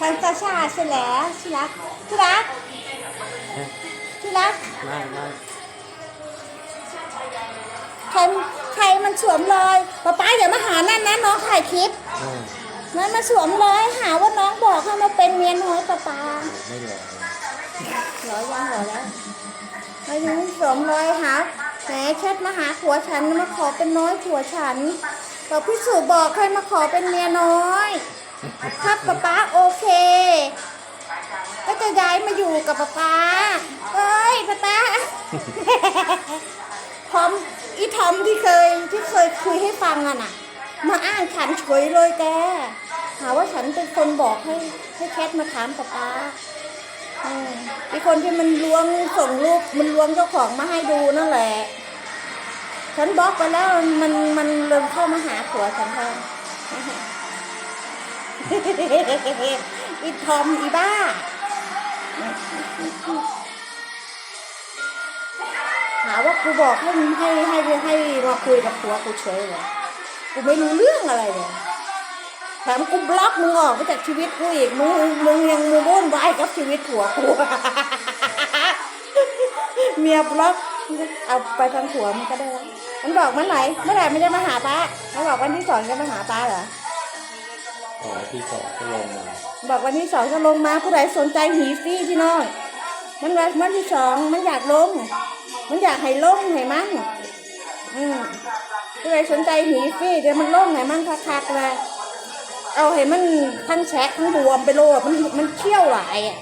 ทางตาชาใช่แล้วที่รักที่รักที่รักไม่ไม่ใครใครมันสวมรอยป๊าป๊าอย่ามาหานั่นนะน้องถ่ายคลิปอืมนั่นมาสวมรอยหาว่าน้องบอกให้มาเป็นเมียน้อยป๊าป๊าไม่เหลือหรอยังหรอแล้วไม่ถึงสวมรอยหาแหมแชทมาหาผัวฉันมาขอเป็นน้อยผัวฉันบอกพี่สุบอกให้มาขอเป็นเมียน้อย ครับป๊าป๊าโอเค ก็จะย้ายมาอยู่กับป๊าป๊าเอ้ยป๊าป๊าทอมอีทอมที่เคยที่เคยคุยให้ฟังอะน่ะ มาอ้างฉันเฉยเลยแกหาว่าฉันเป็นคนบอกให้ให้แคทมาถามป๊าป๊าอืมไอคนที่มันลวงส่งรูปมันลวงเจ้าของมาให้ดูนั่นแหละ ฉันบล็อกไปแล้วมันมันเริ่มเข้ามาหาผัวฉันแทน อีทอมอีบ้า หาว่ากูบอกให้ให้ให้ให้มาคุยกับผัวกูเฉยเลยกูไม่รู้เรื่องอะไรเลยแถมกูบล็อกมึงออกไปจากชีวิตกูอีกมึงมึงยังมึงวุ่นวายกับชีวิตผัวกูเมียบล็อกเอาไปทางผัวมันก็ได้ มันบอกมื่อไหร่เมื่อไหร่มันจะมาหาป้ามันบอกวันที่สองจะมาหาป้าเหรอ อที่สองก็ลงมา บอกวันที่สองจะลงมาผู้ใดสนใจหีฟี่พี่น้องมันวันวันที่สองมันอยากลง มันอยากให้ลงให้มันอืมผู้ใดสนใจหีฟี่เดี๋ยวมันลงให้มันคักๆเลยเอาให้มันทั้งแชะทั้งบวมไปโลดมันมันเขี้ยวหลายอะ